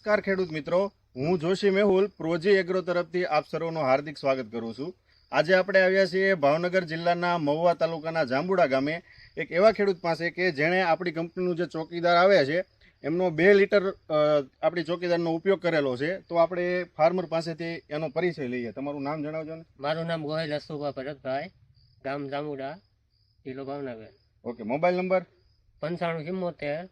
નમસ્કાર ખેડૂત મિત્રો. હું જોશી મેહુલ પ્રોજી એગ્રો તરફથી આપ સર્વનું હાર્દિક સ્વાગત કરું છું. આજે આપણે આવ્યા છીએ ભાવનગર જિલ્લાના મહુવા તાલુકાના જાંબુડા ગામે. એક એવા ખેડૂત પાસે કે જેણે આપણી કંપનીનું જે ચોકીદાર આવે છે એમનો બે લીટર આપણી ચોકીદારનો ઉપયોગ કરેલો છે. તો આપણે ફાર્મર પાસેથી એનો પરિચય લઈએ. તમારું નામ જણાવજો ને. મારું નામ ગોહિલ અશુભા ભરતભાઈ ગામ જાંબુડા જિલ્લો ભાવનગર. Okay mobile number? પંચાણું ચુમ્મોતેર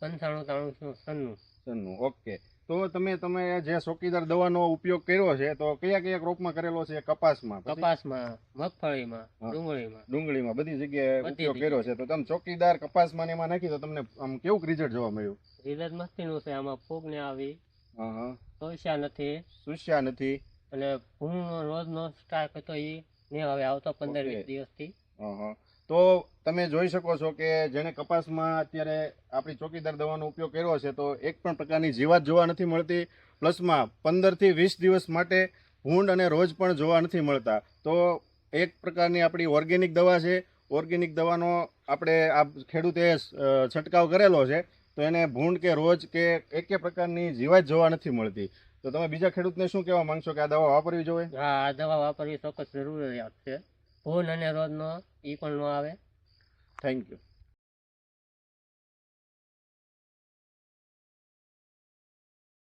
પંચાણું ત્રાણું સન્નું સન્નું ઓકે. તો તમે તમે જે ચોકીદાર દવાનો ઉપયોગ કર્યો છે તો કયા કયા ક્રોપમાં કરેલો છે કપાસમાં? કપાસમાં મગફળીમાં ડુંગળીમાં. ડુંગળીમાં બધી જગ્યાએ ઉપયોગ કર્યો છે. તો તમે ચોકીદાર કપાસમાં એમાં નાખી તો તમને આમ કેવું રિઝલ્ટ જોવા મળ્યું? રિઝલ્ટ મસ્તીનું છે. આમાં ફૂગ ને આવી. સુસ્યા નથી. સુસ્યા નથી. અને ભૂંગનો રોજનો સ્ટાક હતો એ ને હવે આવતો પંદર વીસ દિવસથી. તો તમે જોઈ શકો છો કે જેણે કપાસમાં અત્યારે આપણી ચોકીદાર દવાનો ઉપયોગ કર્યો છે તો એક પણ પ્રકારની જીવાત જોવા નથી મળતી. પ્લસમાં પંદરથી વીસ દિવસ માટે ભૂંડ અને રોજ પણ જોવા નથી મળતા. તો એક પ્રકારની આપણી ઓર્ગેનિક દવા છે. ઓર્ગેનિક દવાનો આપણે આ ખેડૂતે છંટકાવ કરેલો છે, તો એને ભૂંડ કે રોજ કે એકે પ્રકારની જીવાત જોવા નથી મળતી. તો તમે બીજા ખેડૂતને શું કહેવા માંગશો કે આ દવા વાપરવી જોઈએ? હા, આ દવા વાપરવી ચોક્કસ જરૂરિયાત છે. ભૂંડ અને રોજનો એ પણ ન આવે. Thank you.